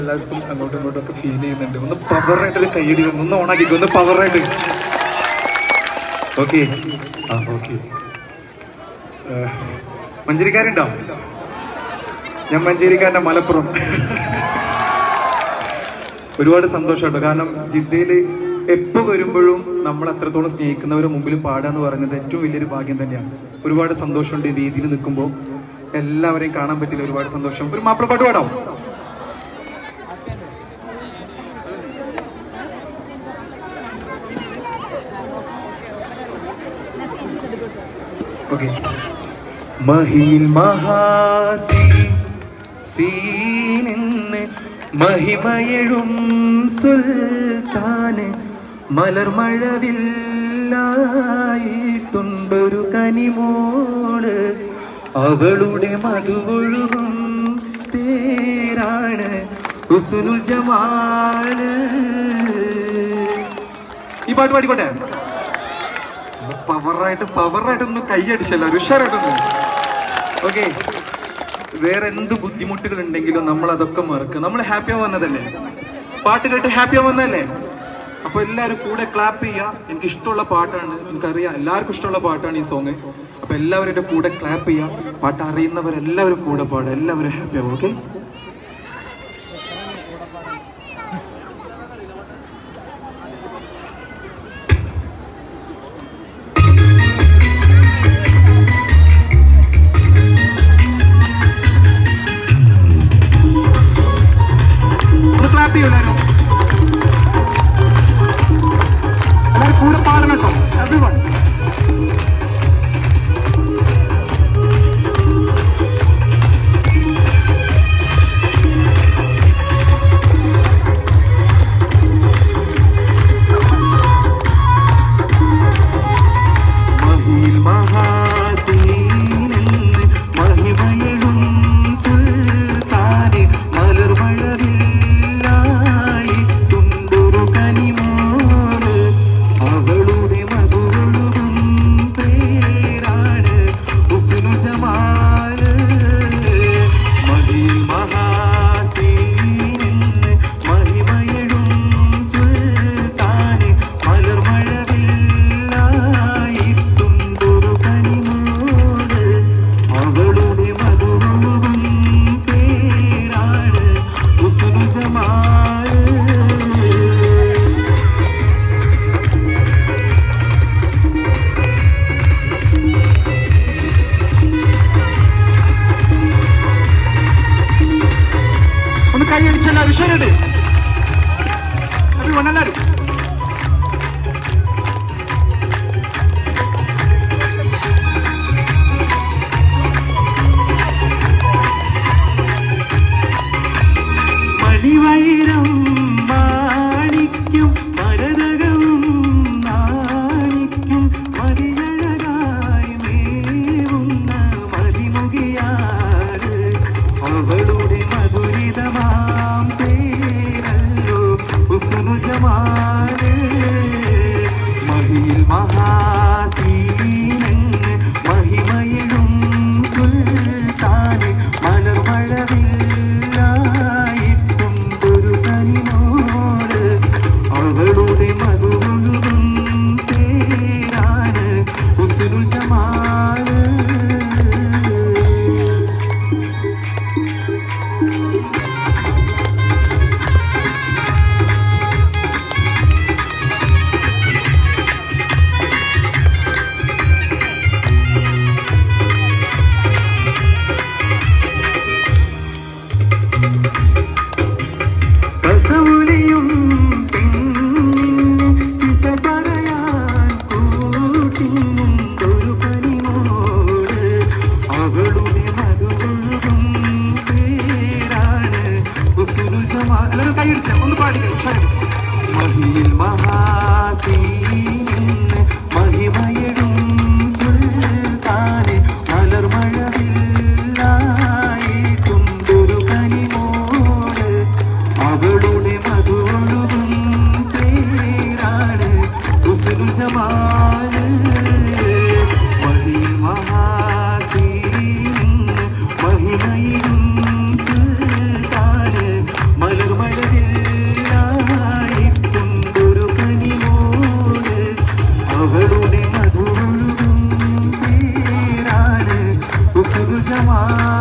എല്ലാവർക്കും അങ്ങോട്ടും ഇങ്ങോട്ടും ഫീൽ ചെയ്യുന്നുണ്ട്. ഒന്ന് പവറായിട്ടൊരു കൈയടി വന്നു ഒന്ന് ഓണാക്കി ഒന്ന് പവറായിട്ട് ഓക്കെ ആ ഓക്കെ മഞ്ചേരിക്കാരുണ്ടോ? ഞാൻ മഞ്ചേരിക്കാരന്റെ മലപ്പുറം. ഒരുപാട് സന്തോഷമുണ്ട് കാരണം ജിദ്ദയിൽ എപ്പോൾ വരുമ്പോഴും നമ്മൾ അത്രത്തോളം സ്നേഹിക്കുന്നവരുടെ മുമ്പിൽ പാടുക എന്ന് പറയുന്നത് ഏറ്റവും വലിയൊരു ഭാഗ്യം തന്നെയാണ്. ഒരുപാട് സന്തോഷമുണ്ട് ഈ രീതിയിൽ നിൽക്കുമ്പോൾ. എല്ലാവരെയും കാണാൻ പറ്റില്ല ഒരുപാട് സന്തോഷം. ഒരു മാപ്പിളപ്പാട്ട് പാടാം ഓക്കെ മഹിൽ മഹാസി സീനെന്ന് മഹിമയഴും സുൽത്താന് മലർമഴവില്ലായിട്ടുണ്ടൊരു കനിമോൾ. അവളുടെ മധുവൊഴുകും തേരാണ് ഹുസ്നുൽ ജമാൽ. ഈ പാട്ട് പാടിക്കോട്ടെ? പവറായിട്ട് പവറായിട്ടൊന്ന് കൈയടിച്ചല്ലോ ഉഷാറായിട്ടൊന്ന്. ഓക്കെ. വേറെ എന്ത് ബുദ്ധിമുട്ടുകൾ ഉണ്ടെങ്കിലും നമ്മൾ അതൊക്കെ മറക്കുക. നമ്മൾ ഹാപ്പി ആവുന്നതല്ലേ പാട്ട് കേട്ട് ഹാപ്പി ആവുന്നതല്ലേ അപ്പൊ എല്ലാവരും കൂടെ ക്ലാപ്പ് ചെയ്യുക. എനിക്ക് ഇഷ്ടമുള്ള പാട്ടാണ്. എനിക്കറിയാം. എല്ലാവർക്കും ഇഷ്ടമുള്ള പാട്ടാണ് ഈ സോങ് അപ്പൊ എല്ലാവരും കൂടെ ക്ലാപ്പ് ചെയ്യുക. പാട്ട് അറിയുന്നവരെല്ലാവരും കൂടെ പാടുക. എല്ലാവരും ഹാപ്പി ആവും. ഓക്കെ? കൈ അടിച്ചല്ല വിഷയമുണ്ട് അത് എല്ലാവരും. അവളുടെ മധുരൊഴുകും കൈയടിച്ച ഒന്ന് പാടിക്കോ ഉഷാറായിട്ട്. മഹിയിൽ മഹാസീനിന്ന് മഹിമയഴും സുൽത്താനെ മലർമഴവില്ലായിട്ടുണ്ടൊരു കനിമോട് അവളുടെ മധുരൊഴുകും പേരാണ് ജമാൽ 干嘛？